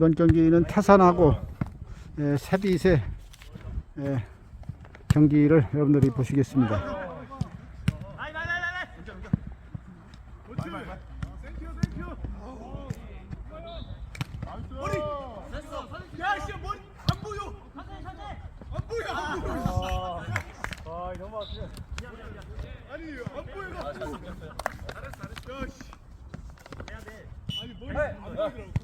이번 경기는 태산하고 예, 세빛의 예, 경기를 여러분들이 보시겠습니다. 머리 안 보여. 안 보여. 안 보여. 아 너무 아프네. 아니 안 보여가지고. 잘했어 잘했어. 야씨. 아니 머리 안 보이더라고.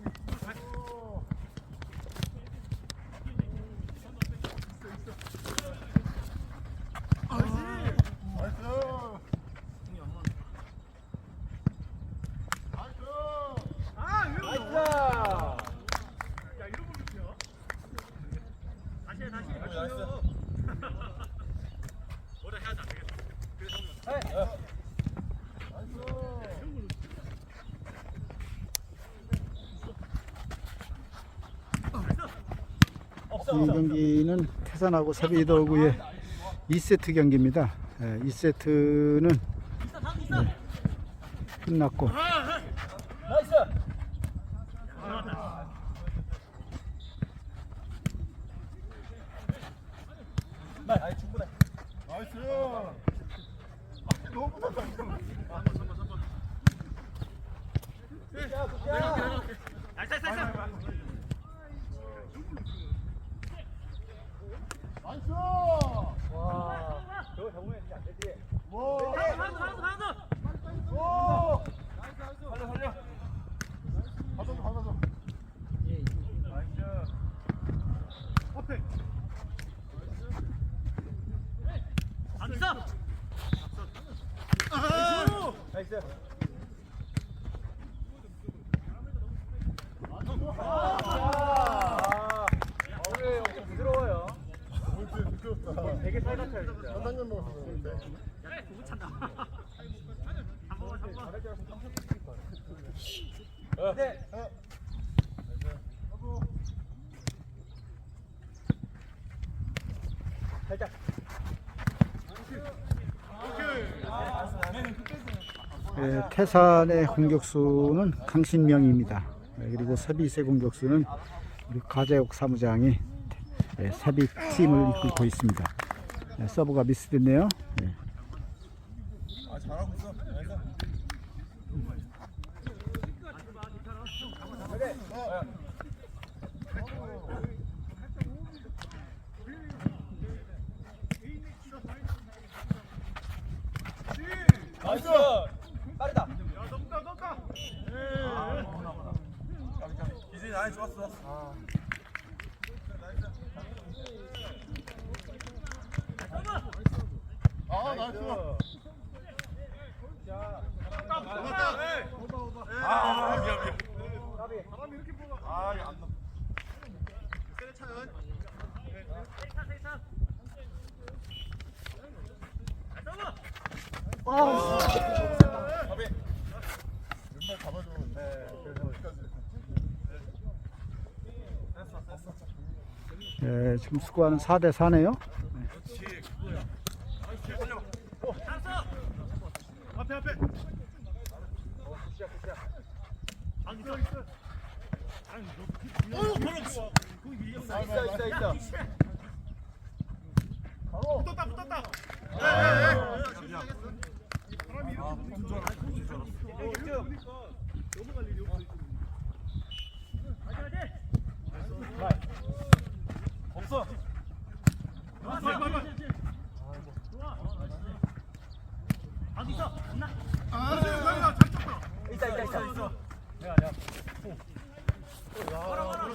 아, 이런 거. 야, 이런 거 못해요. 다시 해, 다시 해. 나이스. 뭐라 해야지 안 되겠다. 그래서 이 경기는 태산하고 세빛더구의 2세트 경기입니다. 예, 2세트는 끝났고 나이스. 너무 못한다. 나이스. 와. 저거 정우야 진짜 안 되지. 와. 오. 살려 살려. 받아줘 받아줘. 나이스. 앞에. 나이스. 아, 오늘 역시 부드러워요. 되게 살같아요, 진짜. 한당면 먹었어 그런데 네. 살짝. 예, 태산의 공격수는 강신명입니다. 예, 그리고 세빛의 공격수는 우리 가재옥 사무장이 예, 세빛 팀을 이끌고 있습니다. 예, 서브가 미스됐네요. 나이스. 나이스. 빠르다. 야, 넘다, 넘다. 기준이 나이 좋았어, 좋았어. 아 나이스 아, 미안, 미안. 바람이 이렇게 불어. 아, 이거 안 넘. 세대 차연. 가비. 왼발 잡아주면 네 지금 스코어는 4대 4네요. 그렇지. 그거야. 나이스. 올려. 오, 됐어. 앞에, 앞에. 있어, 있어. 아니, 위에 있어, 있어, 있어, 있어. 바로. 붙었다, 붙었다. 예, 예, 예. 어, 없어. 안 있어. 안 나. 아. 있다, 있다, 있다. 내가 내가. 바로 바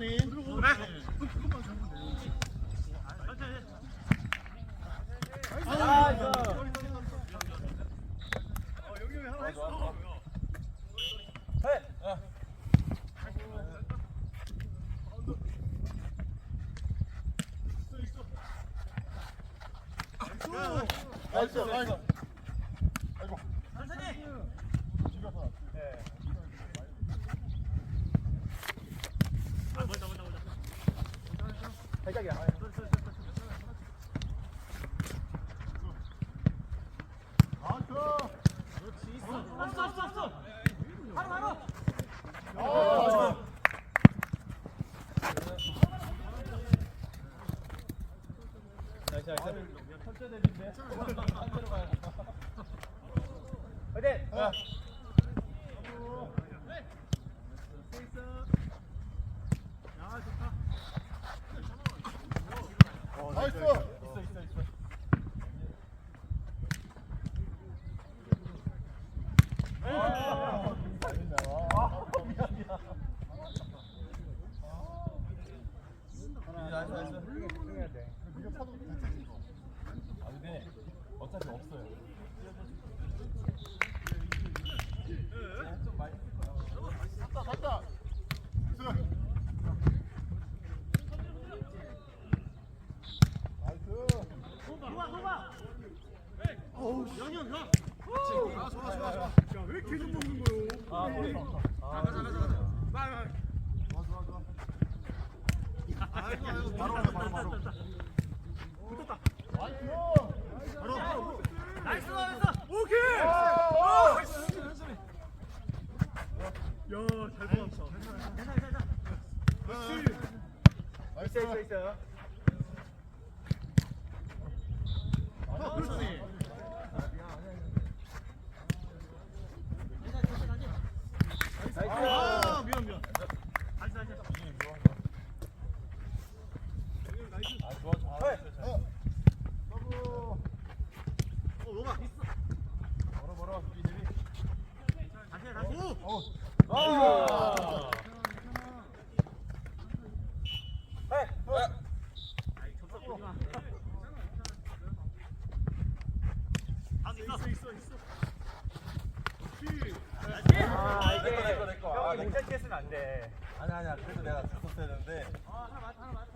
천천히. 그래. 아, 여기 왜 하나 했어? 나이스 나이스 아이고 천천히 없어 없어 없어. 바로 바로. 나이스. 네가 파도 대체지 이거. 아 근데 어차피 없어요. 갔다 갔다. 나이스. 도봐 도봐. 어우 영영 형. 좋아 좋아 좋아 좋아. 야왜 계속 먹는 거요? 아 그래서. 가자 가자 가자. 빨리 빨리. 좋아 좋아 좋아. 아이고 아이고 바로 바로 바로. 붙었다. 나이스. 바로. 나이스 나이스. 오케이. 아! 야잘 받았어. 나이스. 있어. 어, 그렇지. 아, 미안 미안. 다시 다시. 아 좋아 좋아. 어. 서브. 어, 너가 있어. 멀어 멀어. 이들이. 다시 해, 다시. 오. 어. 아. 아이, 접속 보지 마. 아, 있어 있어 있어. 그렇지. 아 이게 내거 내거. 아 내거. 돼. 아니 아니야. 그래도 내가 갔었어야 되는데. 아, 하나 맞 하나 맞.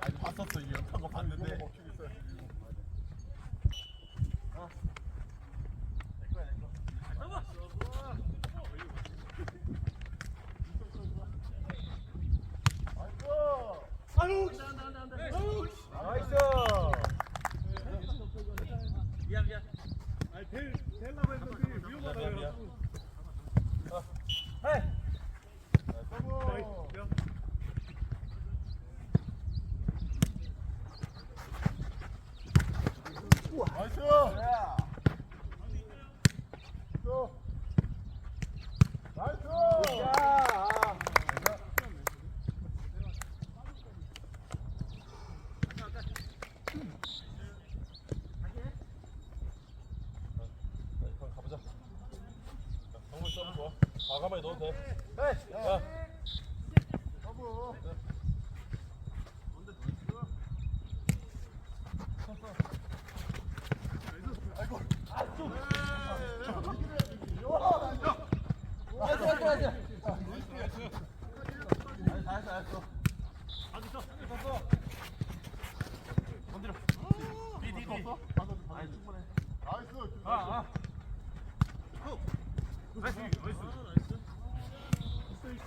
아니 봤었어 이 연탄 거 봤는데. 먹히고 있어요. 내 거야 내 거. 아유, 안돼 안돼 안돼. 나이스. 미안 미안. 아니 될 될라고 했는데 미안 미안. 위험하다고. 헤이. 서브. 미안. 나이스. 또. 나이스. 그럼 가보자. 정말 서브 좋아. 과감하게 넣어도 돼. 야. 서브. 아이고. 나이스 나이스 나이스. 잘했어 잘했어. 안 있어. 건드려. 디디디. 아니 충분해. 나이스. 아 아. 나이스 나이스. 있어 있어.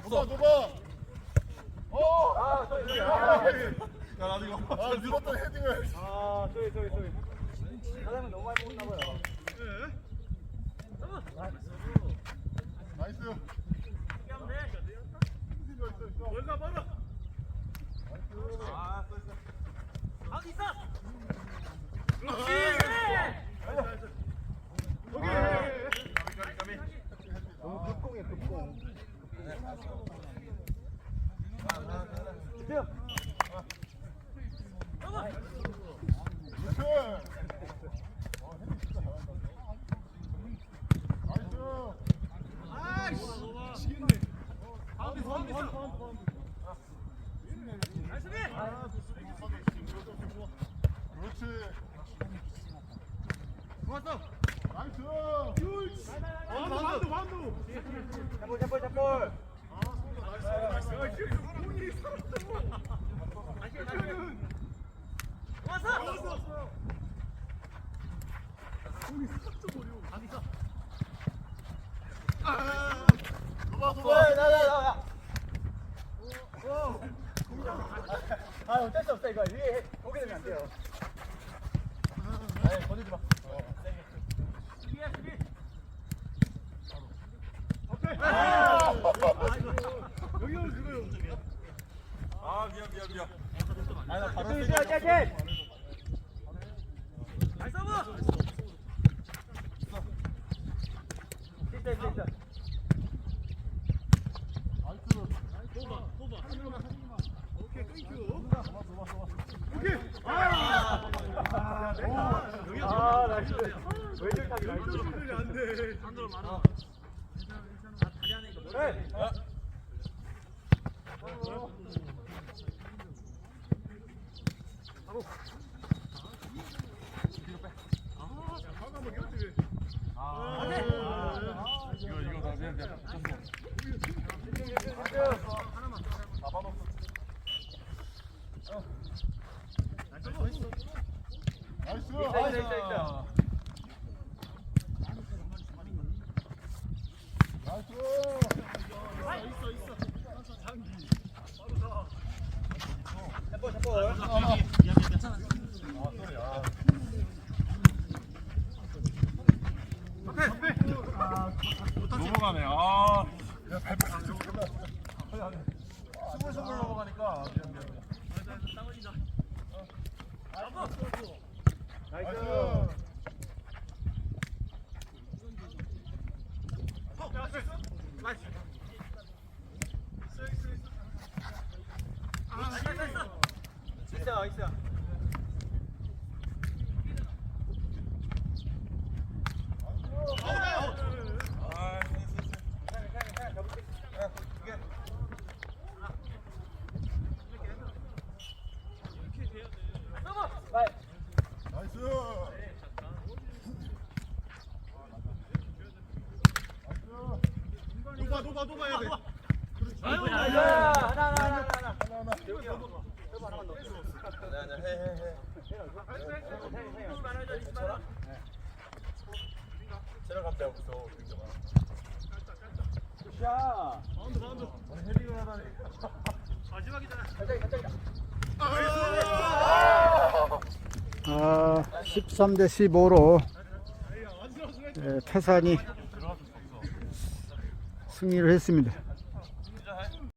없어. 누가? 어. 아, 저기, 야, 나도 이거. 아, 밀었던 헤딩을. 아, 저기 저기 저기. 사장님 너무 많이 먹었나 봐요. 나이스. 하면 돼. 뭘가 봐라. 아, 또 있어. 아, 있어. 그렇지. 오케이. 까비, 까비, 까비. 너무 급공해 급공. 네, 알았어. 아, 아, 아, 아. 나이스. 어, 헤딩 진짜 잡볼 잡볼 잡볼 도봐 도봐 나나나나 아 어쩔 수 없어 이거 위에 보게 되면 안 돼요 아니 건들지 마 아 미안 미안 미안 아나 바로 아 타기 나이스 네. 이거 이거 다 미안 미안 나이스 넘어가네 아 스물스물 넘어가니까 미안 미안 나이 스 진짜 나이스 나이스 녹아 녹아 녹아 해야 돼. 하나 하나 하나 하나 하나 쟤랑 갑자기 없어 굿샷 마운드 마운드. 헤딩을 하다니 마지막이잖아. 갑자기 갑자기 아, 13대 15로 태산이 승리를 했습니다.